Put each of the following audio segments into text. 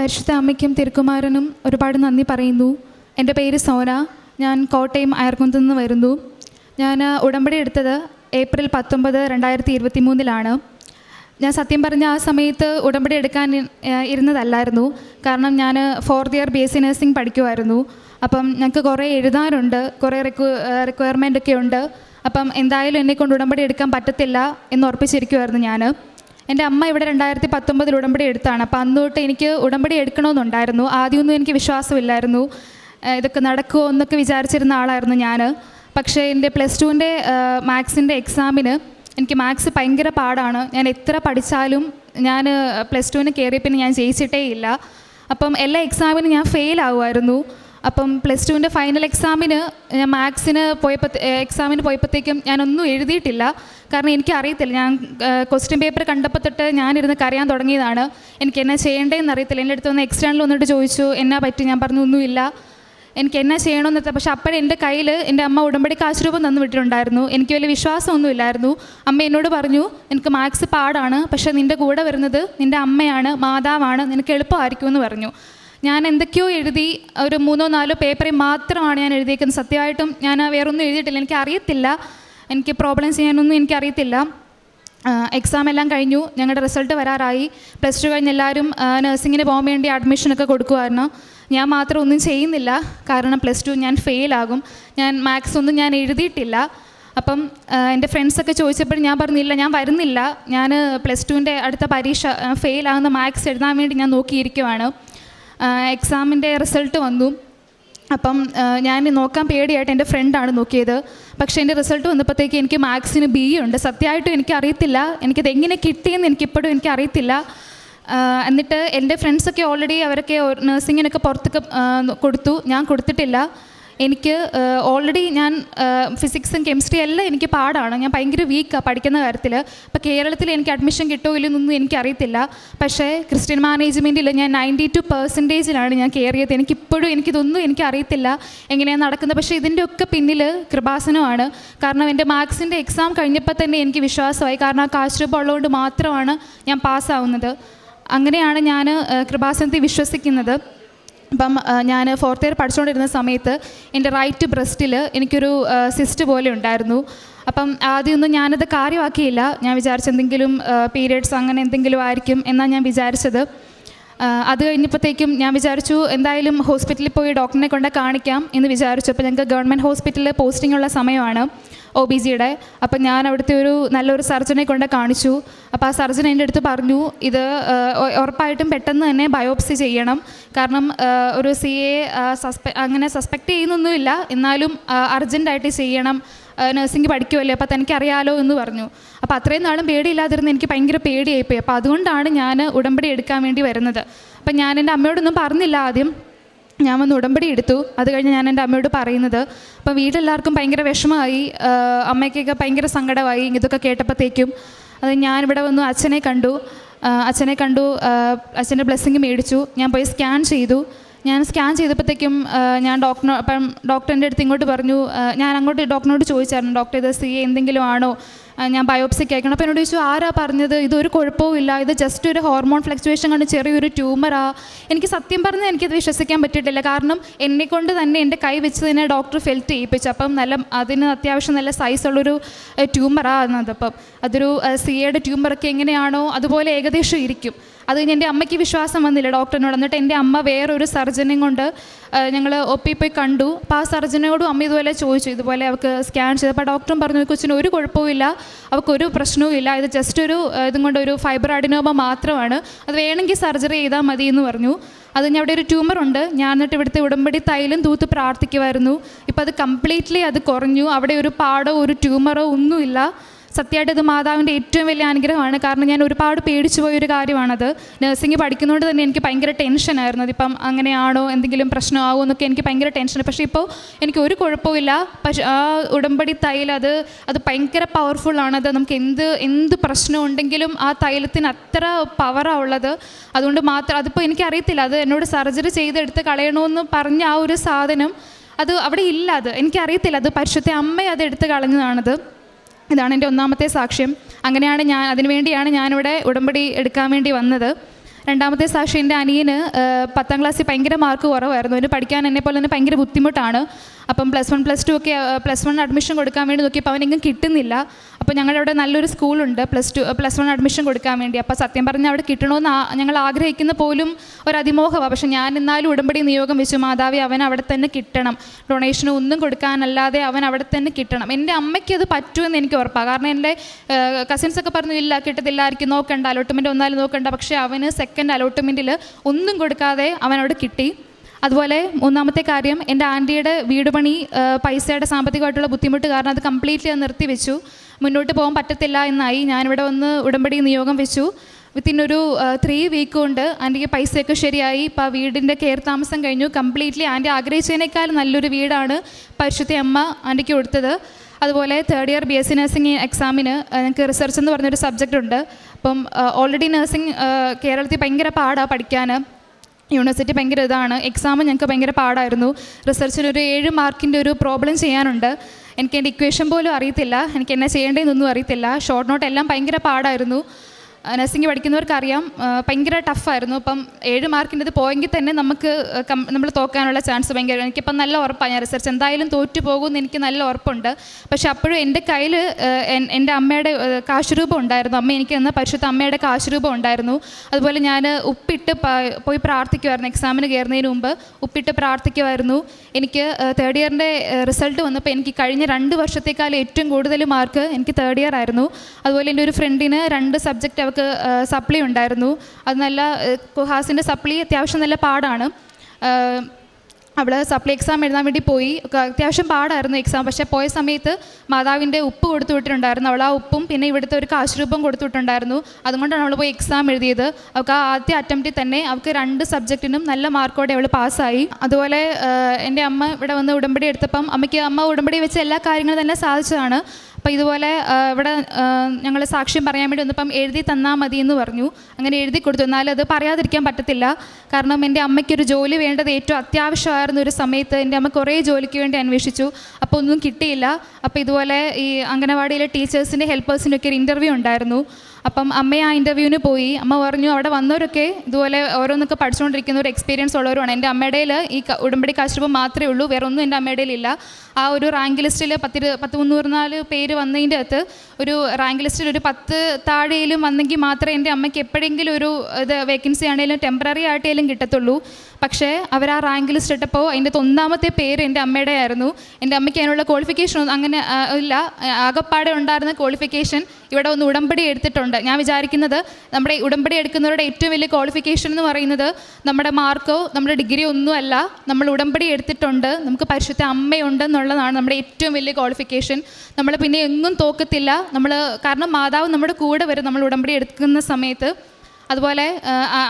പരിശുദ്ധ അമ്മയ്ക്കും തിരുക്കുമാരനും ഒരുപാട് നന്ദി പറയുന്നു. എന്റെ പേര് സോന ഞാൻ കോട്ടയം അയർകുന്നത്ത് നിന്ന് വരുന്നു. ഞാൻ ഉടമ്പടി എടുത്തത് ഏപ്രിൽ പത്തൊമ്പത് രണ്ടായിരത്തി ഇരുപത്തി മൂന്നിലാണ് ഞാൻ സത്യം പറഞ്ഞ ആ സമയത്ത് ഉടമ്പടി എടുക്കാൻ ഇരുന്നതല്ലായിരുന്നു. കാരണം ഞാൻ fourth year B S C nursing പഠിക്കുമായിരുന്നു അപ്പം ഞങ്ങൾക്ക് കുറേ എഴുതാനുണ്ട് കുറേ റിക്വ റിക്വയർമെന്റ് ഒക്കെ ഉണ്ട്. അപ്പം എന്തായാലും എന്നെക്കൊണ്ട് ഉടമ്പടി എടുക്കാൻ പറ്റത്തില്ല എന്ന് ഉറപ്പിച്ചിരിക്കുമായിരുന്നു ഞാൻ. എന്റെ അമ്മ ഇവിടെ രണ്ടായിരത്തി പത്തൊമ്പതിൽ ഉടമ്പടി എടുത്താണ്. അപ്പം അന്ന് തൊട്ട് എനിക്ക് ഉടമ്പടി എടുക്കണമെന്നുണ്ടായിരുന്നു. ആദ്യമൊന്നും എനിക്ക് വിശ്വാസമില്ലായിരുന്നു. ഇതൊക്കെ നടക്കുമോ എന്നൊക്കെ വിചാരിച്ചിരുന്ന ആളായിരുന്നു ഞാൻ പക്ഷേ എന്റെ പ്ലസ് ടുവിന്റെ മാത്സിന്റെ എക്സാമിന് എനിക്ക് മാത്സ് ഭയങ്കര പാടാണ്. ഞാൻ എത്ര പഠിച്ചാലും ഞാൻ പ്ലസ് ടുവിന് കയറിയ പിന്നെ ഞാൻ ജയിച്ചിട്ടേ ഇല്ല. അപ്പം എല്ലാ എക്സാമിനും ഞാൻ ഫെയിൽ ആകുമായിരുന്നു അപ്പം പ്ലസ് ടുവിന്റെ ഫൈനൽ എക്സാമിന് ഞാൻ മാത്സിന് പോയപ്പോൾ എക്സാമിന് പോയപ്പോഴത്തേക്കും ഞാനൊന്നും എഴുതിയിട്ടില്ല. കാരണം എനിക്ക് അറിയത്തില്ല. ഞാൻ ക്വസ്റ്റ്യൻ പേപ്പർ കണ്ടപ്പോൾ തൊട്ട് ഞാനിരുന്ന് കരയാൻ തുടങ്ങിയതാണ്. എനിക്ക് എന്നാ ചെയ്യേണ്ടതെന്ന് അറിയത്തില്ല. എന്റെ അടുത്ത് വന്ന് എക്സ്റ്റേണൽ വന്നിട്ട് ചോദിച്ചു എന്നാ പറ്റി? ഞാൻ പറഞ്ഞു ഒന്നുമില്ല. എനിക്ക് എന്നാ ചെയ്യണമെന്ന് പക്ഷേ അപ്പോഴേ എന്റെ കയ്യിൽ എന്റെ അമ്മ ഉടമ്പടി കാശ് രൂപം തന്നു വിട്ടിട്ടുണ്ടായിരുന്നു. എനിക്ക് വലിയ വിശ്വാസമൊന്നുമില്ലായിരുന്നു അമ്മ എന്നോട് പറഞ്ഞു എനിക്ക് മാത്സ് പാടാണ്. പക്ഷേ നിന്റെ കൂടെ വരുന്നത് നിന്റെ അമ്മയാണ് മാതാവാണ്. നിനക്ക് എളുപ്പമായിരിക്കുമെന്ന് പറഞ്ഞു. ഞാൻ എന്തൊക്കെയോ എഴുതി ഒരു മൂന്നോ നാലോ പേപ്പറിൽ മാത്രമാണ് ഞാൻ എഴുതിയേക്കുന്നത്. സത്യമായിട്ടും ഞാൻ വേറൊന്നും എഴുതിയിട്ടില്ല. എനിക്ക് അറിയത്തില്ല എനിക്ക് പ്രോബ്ലംസ് ചെയ്യാനൊന്നും എനിക്കറിയത്തില്ല. എക്സാം എല്ലാം കഴിഞ്ഞു. ഞങ്ങളുടെ റിസൾട്ട് വരാറായി. പ്ലസ് ടു കഴിഞ്ഞ് എല്ലാവരും നഴ്സിങ്ങിന് പോകാൻ വേണ്ടി അഡ്മിഷനൊക്കെ കൊടുക്കുമായിരുന്നു ഞാൻ മാത്രം ഒന്നും ചെയ്യുന്നില്ല. കാരണം പ്ലസ് ടു ഞാൻ ഫെയിലാകും ഞാൻ മാത്സ് ഒന്നും ഞാൻ എഴുതിയിട്ടില്ല. അപ്പം എന്റെ ഫ്രണ്ട്സൊക്കെ ചോദിച്ചപ്പോൾ ഞാൻ പറഞ്ഞില്ല ഞാൻ വരുന്നില്ല. ഞാൻ പ്ലസ് ടുവിന്റെ അടുത്ത പരീക്ഷ ഫെയിലാകുന്ന മാത്സ് എഴുതാൻ വേണ്ടി ഞാൻ നോക്കിയിരിക്കുവാണ്. എക്സാമിന്റെ റിസൾട്ട് വന്നു. അപ്പം ഞാൻ നോക്കാൻ പേടിയായിട്ട് എന്റെ ഫ്രണ്ടാണ് നോക്കിയത്. പക്ഷേ എന്റെ റിസൾട്ട് വന്നപ്പോഴത്തേക്ക് എനിക്ക് മാത്സിന് ബി ഉണ്ട്. സത്യമായിട്ടും എനിക്ക് അറിയത്തില്ല എനിക്കത് എങ്ങനെ കിട്ടിയെന്ന് എനിക്കിപ്പോഴും എനിക്ക് അറിയത്തില്ല ആ, എന്നിട്ട് എന്റെ ഫ്രണ്ട്സൊക്കെ ഓൾറെഡി അവരൊക്കെ നഴ്സിങ്ങിനൊക്കെ പുറത്തൊക്കെ കൊടുത്തു. ഞാൻ കൊടുത്തിട്ടില്ല. എനിക്ക് ഓൾറെഡി ഞാൻ ഫിസിക്സും കെമിസ്ട്രി എല്ലാം എനിക്ക് പാടാണ്. ഞാൻ ഭയങ്കര വീക്കാണ് പഠിക്കുന്ന കാര്യത്തിൽ അപ്പോൾ കേരളത്തിൽ എനിക്ക് അഡ്മിഷൻ കിട്ടുമോ ഇല്ലെന്നൊന്നും എനിക്കറിയത്തില്ല. പക്ഷേ ക്രിസ്ത്യൻ മാനേജ്മെന്റിൽ ഞാൻ നയന്റി ടു പെർസെന്റേജിലാണ് ഞാൻ കയറിയത് എനിക്കിപ്പോഴും എനിക്കിതൊന്നും എനിക്കറിയത്തില്ല എങ്ങനെയാണ് നടക്കുന്നത്. പക്ഷേ ഇതിന്റെ ഒക്കെ പിന്നിൽ കൃപാസനമാണ്. കാരണം എന്റെ മാർക്സിന്റെ എക്സാം കഴിഞ്ഞപ്പോൾ തന്നെ എനിക്ക് വിശ്വാസമായി. കാരണം ആ കാശ് രൂപ ഉള്ളതുകൊണ്ട് മാത്രമാണ് ഞാൻ പാസ്സാവുന്നത് അങ്ങനെയാണ് ഞാൻ കൃപാസനത്തിൽ വിശ്വസിക്കുന്നത്. അപ്പം ഞാൻ ഫോർത്ത് ഇയർ പഠിച്ചുകൊണ്ടിരുന്ന സമയത്ത് എന്റെ റൈറ്റ് ബ്രസ്റ്റിൽ എനിക്കൊരു സിസ്റ്റ് പോലെ ഉണ്ടായിരുന്നു. അപ്പം ആദ്യമൊന്നും ഞാനത് കാര്യമാക്കിയില്ല. ഞാൻ വിചാരിച്ച എന്തെങ്കിലും പീരിയഡ്സ് അങ്ങനെ എന്തെങ്കിലും ആയിരിക്കും എന്നാണ് ഞാൻ വിചാരിച്ചത്. അത് കഴിഞ്ഞപ്പോഴത്തേക്കും ഞാൻ വിചാരിച്ചു എന്തായാലും ഹോസ്പിറ്റലിൽ പോയി ഡോക്ടറിനെ കൊണ്ട് കാണിക്കാം എന്ന് വിചാരിച്ചു. അപ്പോൾ ഞങ്ങൾക്ക് ഗവൺമെന്റ് ഹോസ്പിറ്റലിൽ പോസ്റ്റിംഗ് ഉള്ള സമയമാണ്. ഒ ബി ജിയുടെ അപ്പം ഞാൻ അവിടുത്തെ ഒരു നല്ലൊരു സർജനെ കൊണ്ട് കാണിച്ചു. അപ്പോൾ ആ സർജൻ എന്റെ അടുത്ത് പറഞ്ഞു ഇത് ഉറപ്പായിട്ടും പെട്ടെന്ന് തന്നെ ബയോപ്സി ചെയ്യണം. കാരണം ഒരു സി എ സസ്പെ അങ്ങനെ സസ്പെക്റ്റ് ചെയ്യുന്നൊന്നുമില്ല. എന്നാലും അർജന്റായിട്ട് ചെയ്യണം. നഴ്സിംഗ് പഠിക്കുമല്ലേ അപ്പോൾ തനിക്ക് അറിയാലോ എന്ന് പറഞ്ഞു. അപ്പോൾ അത്രയും നാളും പേടിയില്ലാതിരുന്ന് എനിക്ക് ഭയങ്കര പേടിയായിപ്പോയി. അപ്പോൾ അതുകൊണ്ടാണ് ഞാൻ ഉടമ്പടി എടുക്കാൻ വേണ്ടി വരുന്നത്. അപ്പം ഞാൻ എന്റെ അമ്മയോടൊന്നും പറഞ്ഞില്ല ആദ്യം. ഞാൻ വന്ന് ഉടമ്പടി എടുത്തു. അത് കഴിഞ്ഞ് ഞാൻ എന്റെ അമ്മയോട് പറയുന്നത് അപ്പം വീട്ടിലെല്ലാവർക്കും ഭയങ്കര വിഷമമായി അമ്മയ്ക്കൊക്കെ ഭയങ്കര സങ്കടമായി ഇതൊക്കെ കേട്ടപ്പോഴത്തേക്കും അത് ഞാനിവിടെ വന്നു അച്ഛനെ കണ്ടു. അച്ഛനെ കണ്ടു അച്ഛന്റെ ബ്ലെസ്സിങ് മേടിച്ചു. ഞാൻ പോയി സ്കാൻ ചെയ്തു. ഞാൻ സ്കാൻ ചെയ്തപ്പോഴത്തേക്കും ഞാൻ ഡോക്ടർ അപ്പം ഡോക്ടറിന്റെ അടുത്ത് ഇങ്ങോട്ട് പറഞ്ഞു ഞാൻ അങ്ങോട്ട് ഡോക്ടറിനോട് ചോദിച്ചായിരുന്നു ഡോക്ടർ ഇത് സി എന്തെങ്കിലും ആണോ? ഞാൻ ബയോപ്സി അയക്കണം അപ്പോൾ എന്നോട് ചോദിച്ചു ആരാ പറഞ്ഞത്? ഇതൊരു കുഴപ്പവും ഇല്ല. ഇത് ജസ്റ്റ് ഒരു ഹോർമോൺ ഫ്ലക്ച്വേഷൻ കൊണ്ട് ചെറിയൊരു ട്യൂമറാ എനിക്ക് സത്യം പറഞ്ഞാൽ എനിക്കത് വിശ്വസിക്കാൻ പറ്റിയിട്ടില്ല. കാരണം എന്നെ കൊണ്ട് തന്നെ എന്റെ കൈ വെച്ച് തന്നെ ഡോക്ടർ ഫെൽറ്റ് ചെയ്യിപ്പിച്ചു. അപ്പം നല്ല അതിന് അത്യാവശ്യം നല്ല സൈസ് സൈസുള്ളൊരു ട്യൂമറാണ് അതപ്പം അതൊരു സി എയുടെ ട്യൂമറൊക്കെ എങ്ങനെയാണോ അതുപോലെ ഏകദേശം ഇരിക്കും. അത് കഴിഞ്ഞ് എന്റെ അമ്മയ്ക്ക് വിശ്വാസം വന്നില്ല ഡോക്ടറിനോട്. എന്നിട്ട് എന്റെ അമ്മ വേറൊരു സർജനെയും കൊണ്ട് ഞങ്ങൾ ഒ പി പോയി കണ്ടു. അപ്പോൾ ആ സർജനോടും അമ്മ ഇതുപോലെ ചോദിച്ചു. ഇതുപോലെ അവൾക്ക് സ്കാൻ ചെയ്തു. അപ്പോൾ ഡോക്ടറും പറഞ്ഞു കൊച്ചിന് ഒരു കുഴപ്പവും അവൾക്കൊരു പ്രശ്നവും ഇല്ല. ഇത് ജസ്റ്റ് ഒരു ഇതും കൊണ്ട് ഒരു ഫൈബർ അഡിനോമ മാത്രമാണ്. അത് വേണമെങ്കിൽ സർജറി ചെയ്താൽ മതി എന്ന് പറഞ്ഞു. അത് ഞാൻ അവിടെ ഒരു ട്യൂമർ ഉണ്ട്. ഞാൻ എന്നിട്ട് ഇവിടുത്തെ ഉടമ്പടി തൈലും തൂത്ത് പ്രാർത്ഥിക്കുമായിരുന്നു ഇപ്പോൾ അത് കംപ്ലീറ്റ്ലി അത് കുറഞ്ഞു. അവിടെ ഒരു പാടോ ഒരു ട്യൂമറോ ഒന്നുമില്ല. സത്യമായിട്ട് ഇത് മാതാവിന്റെ ഏറ്റവും വലിയ അനുഗ്രഹമാണ്. കാരണം ഞാൻ ഒരുപാട് പേടിച്ചു പോയൊരു കാര്യമാണത്. നഴ്സിംഗ് പഠിക്കുന്നതുകൊണ്ട് തന്നെ എനിക്ക് ഭയങ്കര ടെൻഷനായിരുന്നു അതിപ്പം അങ്ങനെയാണോ? എന്തെങ്കിലും പ്രശ്നമാകുമോ എന്നൊക്കെ എനിക്ക് ഭയങ്കര ടെൻഷൻ പക്ഷേ ഇപ്പോൾ എനിക്ക് ഒരു കുഴപ്പമില്ല പക്ഷേ ആ ഉടമ്പടി തൈൽ അത് അത് ഭയങ്കര പവർഫുള്ളാണ് അത് നമുക്ക് എന്ത് എന്ത് പ്രശ്നം ഉണ്ടെങ്കിലും ആ തൈലത്തിന് അത്ര പവറാണ് ഉള്ളത്. അതുകൊണ്ട് മാത്രം അതിപ്പോൾ എനിക്കറിയത്തില്ല. അത് എന്നോട് സർജറി ചെയ്തെടുത്ത് കളയണമെന്ന് പറഞ്ഞ ആ ഒരു സാധനം അത് അവിടെ ഇല്ല അത്. എനിക്കറിയത്തില്ല. അത് പരിശുദ്ധ അമ്മ അത് എടുത്ത് കളഞ്ഞതാണത്. ഇതാണ് എന്റെ ഒന്നാമത്തെ സാക്ഷ്യം. അങ്ങനെയാണ് ഞാൻ അതിനുവേണ്ടിയാണ് ഞാനിവിടെ ഉടമ്പടി എടുക്കാൻ വേണ്ടി വന്നത്. രണ്ടാമത്തെ സാക്ഷി എന്റെ അനിയന് പത്താം ക്ലാസ്സിൽ ഭയങ്കര മാർക്ക് കുറവായിരുന്നു. അവന് പഠിക്കാൻ എന്നെ പോലെ തന്നെ ഭയങ്കര ബുദ്ധിമുട്ടാണ്. അപ്പം പ്ലസ് വൺ പ്ലസ് ടു ഒക്കെ പ്ലസ് വൺ അഡ്മിഷൻ കൊടുക്കാൻ വേണ്ടി നോക്കിയപ്പോൾ അവനെങ്ങും കിട്ടുന്നില്ല. അപ്പോൾ ഞങ്ങളുടെ അവിടെ നല്ലൊരു സ്കൂളുണ്ട്. Plus two plus one admission കൊടുക്കാൻ വേണ്ടി. അപ്പോൾ സത്യം പറഞ്ഞാൽ അവിടെ കിട്ടണമെന്ന് ഞങ്ങൾ ആഗ്രഹിക്കുന്ന പോലും ഒരു അതിമോഹമാണ് പക്ഷേ ഞാൻ എന്നാലും ഉടമ്പടി നിയോഗം വെച്ചു. മാതാവി അവൻ അവിടെ തന്നെ കിട്ടണം. ഡൊണേഷനും ഒന്നും കൊടുക്കാനല്ലാതെ അവൻ അവിടെ തന്നെ കിട്ടണം. എന്റെ അമ്മയ്ക്ക് അത് പറ്റുമെന്ന് എനിക്ക് ഉറപ്പാണ് കാരണം എന്റെ കസിൻസൊക്കെ പറഞ്ഞു ഇല്ല കിട്ടത്തില്ല ആയിരിക്കും നോക്കണ്ട അലോട്ട്മെന്റ് ഒന്നാലും നോക്കണ്ട. പക്ഷേ അവന് സെക്കൻഡ് അലോട്ട്മെന്റിൽ ഒന്നും കൊടുക്കാതെ അവൻ അവിടെ കിട്ടി. അതുപോലെ മൂന്നാമത്തെ കാര്യം എന്റെ ആന്റിയുടെ വീട് പണി പൈസയുടെ സാമ്പത്തികമായിട്ടുള്ള ബുദ്ധിമുട്ട് കാരണം അത് കംപ്ലീറ്റ്ലി നിർത്തി വെച്ചു മുന്നോട്ട് പോകാൻ പറ്റത്തില്ല എന്നായി ഞാനിവിടെ വന്ന് ഉടമ്പടി നിയോഗം വെച്ചു. വിത്തിൻ ഒരു ത്രീ വീക്ക് കൊണ്ട് ആന്റിക്ക് പൈസയൊക്കെ ശരിയായി. ഇപ്പോൾ ആ വീടിന്റെ കെയർ താമസം കഴിഞ്ഞു. കംപ്ലീറ്റ്ലി ആന്റി ആഗ്രഹിച്ചതിനേക്കാൾ നല്ലൊരു വീടാണ് പരിശുദ്ധ അമ്മ ആന്റിക്ക് കൊടുത്തത്. അതുപോലെ third year B S C nursing എക്സാമിന് ഞങ്ങൾക്ക് റിസർച്ച് എന്ന് പറഞ്ഞൊരു സബ്ജക്റ്റ് ഉണ്ട്. അപ്പം ഓൾറെഡി നഴ്സിംഗ് കേരളത്തിൽ ഭയങ്കര പാടാണ് പഠിക്കാൻ യൂണിവേഴ്സിറ്റി ഭയങ്കര ഇതാണ്. എക്സാം ഞങ്ങൾക്ക് ഭയങ്കര പാടായിരുന്നു. റിസർച്ചിന് ഒരു ഏഴ് മാർക്കിന്റെ ഒരു പ്രോബ്ലം ചെയ്യാനുണ്ട്. എനിക്ക് എന്റെ ഇക്വേഷൻ പോലും അറിയത്തില്ല. എനിക്ക് എന്നാ ചെയ്യേണ്ടതെന്നൊന്നും അറിയത്തില്ല. ഷോർട്ട് നോട്ട് എല്ലാം ഭയങ്കര പാടായിരുന്നു. നഴ്സിംഗ് പഠിക്കുന്നവർക്കറിയാം ഭയങ്കര ടഫായിരുന്നു അപ്പം ഏഴ് മാർക്കിന്റെ ഇത് പോയെങ്കിൽ തന്നെ നമുക്ക് നമ്മൾ തോക്കാനുള്ള ചാൻസ് ഭയങ്കര എനിക്കിപ്പം നല്ല ഉറപ്പാണ് ഞാൻ റിസർച്ച് എന്തായാലും തോറ്റു പോകുമെന്ന് എനിക്ക് നല്ല ഉറപ്പുണ്ട്. പക്ഷെ അപ്പോഴും എന്റെ കയ്യിൽ എന്റെ അമ്മയുടെ കാശുരൂപം ഉണ്ടായിരുന്നു. അമ്മ എനിക്ക് തന്ന പരിശുദ്ധ അമ്മയുടെ കാശുരൂപം ഉണ്ടായിരുന്നു. അതുപോലെ ഞാൻ ഉപ്പിട്ട് പോയി പ്രാർത്ഥിക്കുമായിരുന്നു എക്സാമിന് കയറുന്നതിന് മുമ്പ് ഉപ്പിട്ട് പ്രാർത്ഥിക്കുമായിരുന്നു എനിക്ക് തേർഡ് ഇയറിന്റെ റിസൾട്ട് വന്നപ്പോൾ എനിക്ക് കഴിഞ്ഞ രണ്ട് വർഷത്തേക്കാൾ ഏറ്റവും കൂടുതൽ മാർക്ക് എനിക്ക് തേർഡ് ഇയർ ആയിരുന്നു. അതുപോലെ എന്റെ ഒരു ഫ്രണ്ടിന് രണ്ട് സബ്ജക്റ്റ് അവൾക്ക് സപ്ലി ഉണ്ടായിരുന്നു. അത് നല്ല കുഹാസിന്റെ സപ്ലി അത്യാവശ്യം നല്ല പാടാണ്. അവൾ സപ്ലി എക്സാം എഴുതാൻ വേണ്ടി പോയി. അത്യാവശ്യം പാടായിരുന്നു എക്സാം പക്ഷേ പോയ സമയത്ത് മാതാവിന്റെ ഉപ്പ് കൊടുത്തു വിട്ടിട്ടുണ്ടായിരുന്നു. അവൾ ആ ഉപ്പും പിന്നെ ഇവിടുത്തെ ഒരു കാശുരൂപം കൊടുത്തു അതുകൊണ്ടാണ് അവൾ പോയി എക്സാം എഴുതിയത്. അവൾക്ക് ആ ആദ്യ അറ്റംപ്റ്റിൽ തന്നെ അവൾക്ക് രണ്ട് സബ്ജക്റ്റിനും നല്ല മാർക്കോടെ അവൾ പാസ്സായി. അതുപോലെ എന്റെ അമ്മ ഇവിടെ വന്ന് ഉടമ്പടി എടുത്തപ്പം അമ്മയ്ക്ക് അമ്മ ഉടമ്പടി വെച്ച് എല്ലാ കാര്യങ്ങളും തന്നെ സാധിച്ചതാണ്. അപ്പോൾ ഇതുപോലെ ഇവിടെ ഞങ്ങൾ സാക്ഷ്യം പറയാൻ വേണ്ടി വന്നപ്പം എഴുതി തന്നാൽ മതി എന്ന് പറഞ്ഞു. അങ്ങനെ എഴുതി കൊടുത്തു. എന്നാലും അത് പറയാതിരിക്കാൻ പറ്റത്തില്ല. കാരണം എന്റെ അമ്മയ്ക്കൊരു ജോലി വേണ്ടത് ഏറ്റവും അത്യാവശ്യമായിരുന്ന ഒരു സമയത്ത് എന്റെ അമ്മ കുറേ ജോലിക്ക് വേണ്ടി അന്വേഷിച്ചു. അപ്പോൾ ഒന്നും കിട്ടിയില്ല. അപ്പോൾ ഇതുപോലെ ഈ അംഗനവാടിയിലെ ടീച്ചേഴ്സിന്റെ ഹെൽപ്പേഴ്സിന്റെ ഒക്കെ ഒരു ഇന്റർവ്യൂ ഉണ്ടായിരുന്നു. അപ്പം അമ്മ ആ ഇന്റർവ്യൂവിന് പോയി. അമ്മ പറഞ്ഞു അവിടെ വന്നവരൊക്കെ ഇതുപോലെ ഓരോന്നൊക്കെ പഠിച്ചുകൊണ്ടിരിക്കുന്ന ഒരു എക്സ്പീരിയൻസ് ഉള്ളവരുമാണ്. എന്റെ അമ്മയുടെ ഈ ഉടമ്പടി കാശ്രൂപം മാത്രമേ ഉള്ളൂ. വേറെ ഒന്നും എന്റെ ഇല്ല ആ ഒരു റാങ്ക് ലിസ്റ്റിൽ പത്തിരു പത്ത് മുന്നൂറ് നാല് പേര് വന്നതിന്റെ അകത്ത് ഒരു റാങ്ക് ലിസ്റ്റിൽ ഒരു പത്ത് താഴെയിലും വന്നെങ്കിൽ മാത്രമേ എന്റെ അമ്മയ്ക്ക് എപ്പോഴെങ്കിലും ഒരു ഇത് വേക്കൻസി ആണെങ്കിലും ടെമ്പററി ആയിട്ടേലും കിട്ടത്തുള്ളൂ. പക്ഷേ അവർ ആ റാങ്ക് ലിസ്റ്റ് ഇട്ടപ്പോൾ അതിന്റെ ഒന്നാമത്തെ പേര് എന്റെ അമ്മയുടെ ആയിരുന്നു. എന്റെ അമ്മയ്ക്ക് അതിനുള്ള ക്വാളിഫിക്കേഷൻ അങ്ങനെ ഇല്ല. ആകപ്പാടെ ഉണ്ടായിരുന്ന ക്വാളിഫിക്കേഷൻ ഇവിടെ ഒന്ന് ഉടമ്പടി എടുത്തിട്ടുണ്ട്. ഞാൻ വിചാരിക്കുന്നത് നമ്മുടെ ഉടമ്പടി എടുക്കുന്നവരുടെ ഏറ്റവും വലിയ ക്വാളിഫിക്കേഷൻ എന്ന് പറയുന്നത് നമ്മുടെ മാർക്കോ നമ്മുടെ ഡിഗ്രി ഒന്നുമല്ല നമ്മൾ ഉടമ്പടി എടുത്തിട്ടുണ്ട്. നമുക്ക് പരിശുദ്ധ അമ്മയുണ്ട് എന്നുള്ളതാണ് നമ്മുടെ ഏറ്റവും വലിയ ക്വാളിഫിക്കേഷൻ നമ്മൾ പിന്നെ എങ്ങും തോക്കത്തില്ല. നമ്മൾ കാരണം മാതാവ് നമ്മുടെ കൂടെ വരും നമ്മൾ ഉടമ്പടി എടുക്കുന്ന സമയത്ത്. അതുപോലെ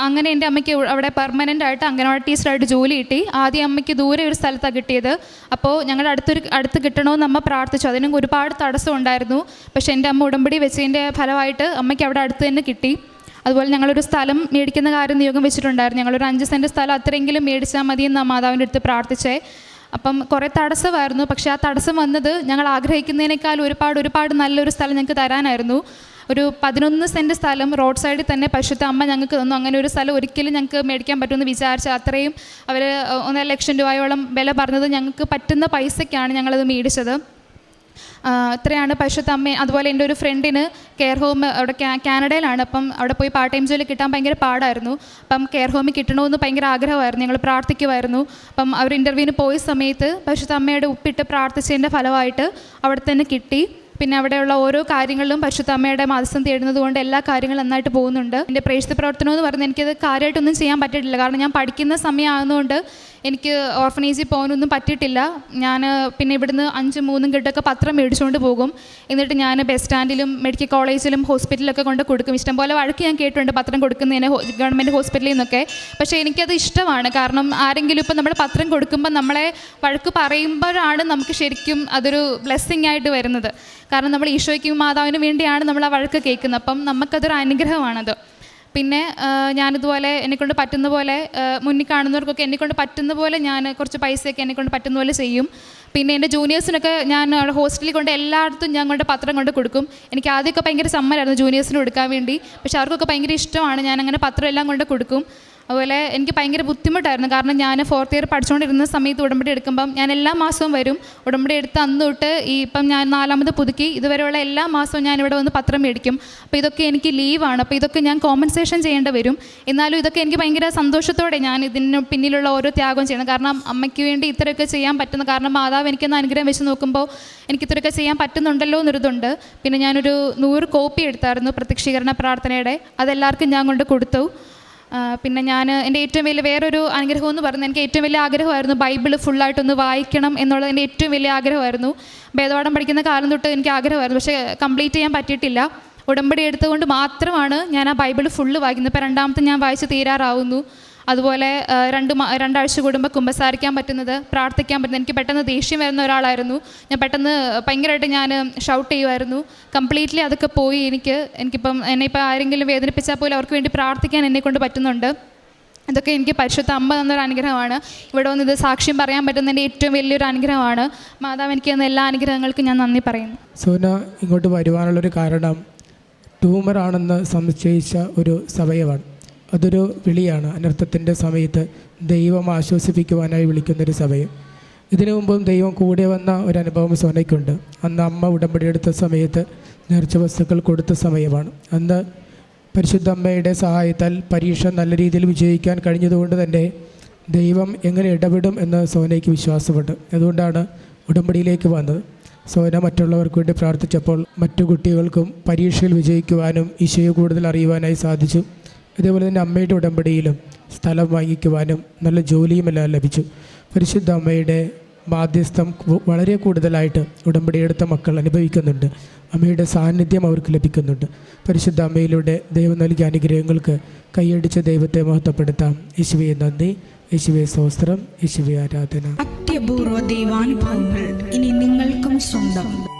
അങ്ങനെ എന്റെ അമ്മയ്ക്ക് അവിടെ പെർമനന്റ് ആയിട്ട് അംഗനവാടി ടീച്ചറായിട്ട് ജോലി കിട്ടി. ആദ്യം അമ്മയ്ക്ക് ദൂരെ ഒരു സ്ഥലത്താണ് കിട്ടിയത്. അപ്പോൾ ഞങ്ങളുടെ അടുത്തൊരു അടുത്ത് കിട്ടണമെന്ന് അമ്മ പ്രാർത്ഥിച്ചു. അതിനും ഒരുപാട് തടസ്സം ഉണ്ടായിരുന്നു. പക്ഷേ എന്റെ അമ്മ ഉടമ്പടി വെച്ചതിന്റെ ഫലമായിട്ട് അമ്മയ്ക്ക് അവിടെ അടുത്ത് തന്നെ കിട്ടി. അതുപോലെ ഞങ്ങളൊരു സ്ഥലം മേടിക്കുന്ന കാര്യം നിയോഗം വെച്ചിട്ടുണ്ടായിരുന്നു. ഞങ്ങളൊരു അഞ്ച് സെന്റ് സ്ഥലം അത്രയെങ്കിലും മേടിച്ചാൽ മതി എന്ന് മാതാവിന്റെ അടുത്ത് പ്രാർത്ഥിച്ചേ അപ്പം കുറേ തടസ്സമായിരുന്നു. പക്ഷേ ആ തടസ്സം വന്നത് ഞങ്ങൾ ആഗ്രഹിക്കുന്നതിനേക്കാൾ ഒരുപാട് ഒരുപാട് നല്ലൊരു സ്ഥലം ഞങ്ങൾക്ക് തരാനായിരുന്നു. ഒരു പതിനൊന്ന് സെന്റ് സ്ഥലം റോഡ് സൈഡിൽ തന്നെ പശുത്ത അമ്മ ഞങ്ങൾക്ക് തന്നു. അങ്ങനെ ഒരു സ്ഥലം ഒരിക്കലും ഞങ്ങൾക്ക് മേടിക്കാൻ പറ്റുമെന്ന് വിചാരിച്ച അത്രയും അവർ ഒന്നര ലക്ഷം രൂപയോളം വില പറഞ്ഞത് ഞങ്ങൾക്ക് പറ്റുന്ന പൈസയ്ക്കാണ് ഞങ്ങളത് മേടിച്ചത്. ആ, ഇത്രയാണ് പരിശുദ്ധ അമ്മ അതുപോലെ എന്റെ ഒരു ഫ്രണ്ടിന് കെയർ ഹോം അവിടെ കാനഡയിലാണ്. അപ്പം അവിടെ പോയി പാർട്ട് ടൈം ജോലി കിട്ടാൻ ഭയങ്കര പാടായിരുന്നു. അപ്പം കെയർ ഹോമിൽ കിട്ടണമെന്ന് ഭയങ്കര ആഗ്രഹമായിരുന്നു. ഞങ്ങൾ പ്രാർത്ഥിക്കുമായിരുന്നു. അപ്പം അവർ ഇന്റർവ്യൂവിന് പോയ സമയത്ത് പരിശുദ്ധ അമ്മയുടെ ഉപ്പിട്ട് പ്രാർത്ഥിച്ചതിന്റെ ഫലമായിട്ട് അവിടെ തന്നെ കിട്ടി. പിന്നെ അവിടെയുള്ള ഓരോ കാര്യങ്ങളിലും പരിശുദ്ധ അമ്മയുടെ മാസം തേടുന്നത് കൊണ്ട് എല്ലാ കാര്യങ്ങളും നന്നായിട്ട് പോകുന്നുണ്ട്. എന്റെ പ്രേക്ഷിത പ്രവർത്തനം എന്ന് പറഞ്ഞാൽ എനിക്കത് കാര്യമായിട്ടൊന്നും ചെയ്യാൻ പറ്റിയിട്ടില്ല. കാരണം ഞാൻ പഠിക്കുന്ന സമയമാകുന്നതുകൊണ്ട് എനിക്ക് ഓർഫനേജിൽ പോകാനൊന്നും പറ്റിയിട്ടില്ല. ഞാൻ പിന്നെ ഇവിടുന്ന് അഞ്ച് മൂന്നും കിട്ടൊക്കെ പത്രം മേടിച്ചുകൊണ്ട് പോകും. എന്നിട്ട് ഞാൻ ബസ് സ്റ്റാൻഡിലും മെഡിക്കൽ കോളേജിലും ഹോസ്പിറ്റലിലൊക്കെ കൊണ്ട് കൊടുക്കും. ഇഷ്ടംപോലെ വഴക്ക് ഞാൻ കേട്ടിട്ടുണ്ട് പത്രം കൊടുക്കുന്നതിന് ഗവൺമെന്റ് ഹോസ്പിറ്റലിൽ നിന്നൊക്കെ. പക്ഷേ എനിക്കത് ഇഷ്ടമാണ്. കാരണം ആരെങ്കിലും ഇപ്പം നമ്മൾ പത്രം കൊടുക്കുമ്പോൾ നമ്മളെ വഴക്ക് പറയുമ്പോഴാണ് നമുക്ക് ശരിക്കും അതൊരു ബ്ലെസ്സിങ് ആയിട്ട് വരുന്നത്. കാരണം നമ്മൾ ഈശോയ്ക്കും മാതാവിനും വേണ്ടിയാണ് നമ്മൾ ആ വഴക്ക് കേൾക്കുന്നത്. അപ്പം നമുക്കതൊരു അനുഗ്രഹമാണത്. പിന്നെ ഞാനിതുപോലെ എന്നെക്കൊണ്ട് പറ്റുന്ന പോലെ മുന്നിൽ കാണുന്നവർക്കൊക്കെ എന്നെക്കൊണ്ട് പറ്റുന്ന പോലെ ഞാൻ കുറച്ച് പൈസയൊക്കെ എന്നെക്കൊണ്ട് പറ്റുന്ന പോലെ ചെയ്യും. പിന്നെ എന്റെ ജൂനിയേഴ്സിനൊക്കെ ഞാൻ അവിടെ ഹോസ്റ്റലിൽ കൊണ്ട് എല്ലായിടത്തും ഞാൻ കൊണ്ട് പത്രം കൊണ്ട് കൊടുക്കും. എനിക്ക് ആദ്യമൊക്കെ ഭയങ്കര സമ്മരായിരുന്നു ജൂനിയേഴ്സിന് കൊടുക്കാൻ വേണ്ടി. പക്ഷെ അവർക്കൊക്കെ ഭയങ്കര ഇഷ്ടമാണ്. ഞാൻ അങ്ങനെ പത്രം എല്ലാം കൊണ്ട് കൊടുക്കും. അതുപോലെ എനിക്ക് ഭയങ്കര ബുദ്ധിമുട്ടായിരുന്നു. കാരണം ഞാൻ ഫോർത്ത് ഇയർ പഠിച്ചുകൊണ്ടിരുന്ന സമയത്ത് ഉടമ്പടി എടുക്കുമ്പം ഞാൻ എല്ലാ മാസവും വരും. ഉടമ്പടി എടുത്ത് അന്ന് തൊട്ട് ഈ ഇപ്പം ഞാൻ നാലാമത് പുതുക്കി. ഇതുവരെയുള്ള എല്ലാ മാസവും ഞാൻ ഇവിടെ വന്ന് പത്രം മേടിക്കും. അപ്പോൾ ഇതൊക്കെ എനിക്ക് ലീവാണ് അപ്പോൾ ഇതൊക്കെ ഞാൻ കോമ്പൻസേഷൻ ചെയ്യേണ്ടി വരും. എന്നാലും ഇതൊക്കെ എനിക്ക് ഭയങ്കര സന്തോഷത്തോടെ ഞാൻ ഇതിന് പിന്നിലുള്ള ഓരോ ത്യാഗം ചെയ്യുന്നത് കാരണം അമ്മയ്ക്ക് വേണ്ടി ഇത്രയൊക്കെ ചെയ്യാൻ പറ്റുന്ന കാരണം മാതാവ് എനിക്കൊന്ന് അനുഗ്രഹം വെച്ച് നോക്കുമ്പോൾ എനിക്ക് ഇത്രയൊക്കെ ചെയ്യാൻ പറ്റുന്നുണ്ടല്ലോ എന്നൊരിതുണ്ട്. പിന്നെ ഞാനൊരു നൂറ് കോപ്പി എടുത്തായിരുന്നു പ്രത്യക്ഷീകരണ പ്രാർത്ഥനയുടെ. അതെല്ലാവർക്കും ഞാൻ കൊണ്ട് കൊടുത്തു. പിന്നെ ഞാൻ എന്റെ ഏറ്റവും വലിയ വേറൊരു അനുഗ്രഹം എന്ന് പറഞ്ഞാൽ എനിക്ക് ഏറ്റവും വലിയ ആഗ്രഹമായിരുന്നു ബൈബിൾ ഫുള്ളായിട്ടൊന്ന് വായിക്കണം എന്നുള്ളത് എന്റെ ഏറ്റവും വലിയ ആഗ്രഹമായിരുന്നു. ഭേദപാഠം പഠിക്കുന്ന കാലം തൊട്ട് എനിക്ക് ആഗ്രഹമായിരുന്നു പക്ഷേ കംപ്ലീറ്റ് ചെയ്യാൻ പറ്റിയിട്ടില്ല. ഉടമ്പടി എടുത്തുകൊണ്ട് മാത്രമാണ് ഞാൻ ആ ബൈബിൾ ഫുള്ള് വായിക്കുന്നത്. ഇപ്പോൾ രണ്ടാമത്തെ ഞാൻ വായിച്ച് തീരാറാവുന്നു. അതുപോലെ രണ്ട് രണ്ടാഴ്ച കൂടുമ്പോൾ കുമ്പസാരിക്കാൻ പറ്റുന്നത് പ്രാർത്ഥിക്കാൻ പറ്റുന്നത് എനിക്ക് പെട്ടെന്ന് ദേഷ്യം വരുന്ന ഒരാളായിരുന്നു. ഞാൻ പെട്ടെന്ന് ഭയങ്കരമായിട്ട് ഞാൻ ഷൗട്ട് ചെയ്യുമായിരുന്നു കംപ്ലീറ്റ്ലി അതൊക്കെ പോയി എനിക്ക് എനിക്കിപ്പം എന്നെ ഇപ്പോൾ ആരെങ്കിലും വേദനിപ്പിച്ചാൽ പോലും അവർക്ക് വേണ്ടി പ്രാർത്ഥിക്കാൻ എന്നെ കൊണ്ട് പറ്റുന്നുണ്ട്. ഇതൊക്കെ എനിക്ക് പരിശുദ്ധ അമ്മ തന്നൊരു അനുഗ്രഹമാണ്. ഇവിടെ വന്ന് ഇത് സാക്ഷ്യം പറയാൻ പറ്റുന്നതിന്റെ ഏറ്റവും വലിയൊരു അനുഗ്രഹമാണ്. മാതാവ് എനിക്ക് തന്ന എല്ലാ അനുഗ്രഹങ്ങൾക്കും ഞാൻ നന്ദി പറയുന്നു. സോന ഇങ്ങോട്ട് വരുവാനുള്ളൊരു കാരണം ട്യൂമറാണെന്ന് സംശയിച്ച ഒരു സമയമാണ് അതൊരു വിളിയാണ്. അനർത്ഥത്തിന്റെ സമയത്ത് ദൈവം ആശ്വസിപ്പിക്കുവാനായി വിളിക്കുന്നൊരു സമയം. ഇതിനു മുമ്പും ദൈവം കൂടെ വന്ന ഒരു അനുഭവം സോനയ്ക്കുണ്ട്. അന്ന് അമ്മ ഉടമ്പടി എടുത്ത സമയത്ത് നേർച്ച വസ്തുക്കൾ കൊടുത്ത സമയമാണ്. അന്ന് പരിശുദ്ധ അമ്മയുടെ സഹായത്താൽ പരീക്ഷ നല്ല രീതിയിൽ വിജയിക്കാൻ കഴിഞ്ഞതുകൊണ്ട് തന്നെ ദൈവം എങ്ങനെ ഇടപെടും എന്ന് സോനയ്ക്ക് വിശ്വാസമുണ്ട്. അതുകൊണ്ടാണ് ഉടമ്പടിയിലേക്ക് വന്നത്. സോന മറ്റുള്ളവർക്ക് വേണ്ടി പ്രാർത്ഥിച്ചപ്പോൾ മറ്റു കുട്ടികൾക്കും പരീക്ഷയിൽ വിജയിക്കുവാനും ഈശോയെ കൂടുതൽ അറിയുവാനായി സാധിച്ചു. അതേപോലെ തന്നെ അമ്മയുടെ ഉടമ്പടിയിലും സ്ഥലം വാങ്ങിക്കുവാനും നല്ല ജോലിയുമെല്ലാം ലഭിച്ചു. പരിശുദ്ധ അമ്മയുടെ മാധ്യസ്ഥം വളരെ കൂടുതലായിട്ട് ഉടമ്പടിയെടുത്ത മക്കൾ അനുഭവിക്കുന്നുണ്ട്. അമ്മയുടെ സാന്നിധ്യം അവർക്ക് ലഭിക്കുന്നുണ്ട്. പരിശുദ്ധ അമ്മയിലൂടെ ദൈവം നൽകിയ അനുഗ്രഹങ്ങൾക്ക് കൈയടിച്ച ദൈവത്തെ മഹത്വപ്പെടുത്താം. യേശുവെ നന്ദി. യേശുവെ സ്വസ്ത്രം യേശുവെ ആരാധന. അത്യപൂർവ ദൈവാനുഭവങ്ങൾ ഇനി നിങ്ങൾക്കും സ്വന്തം.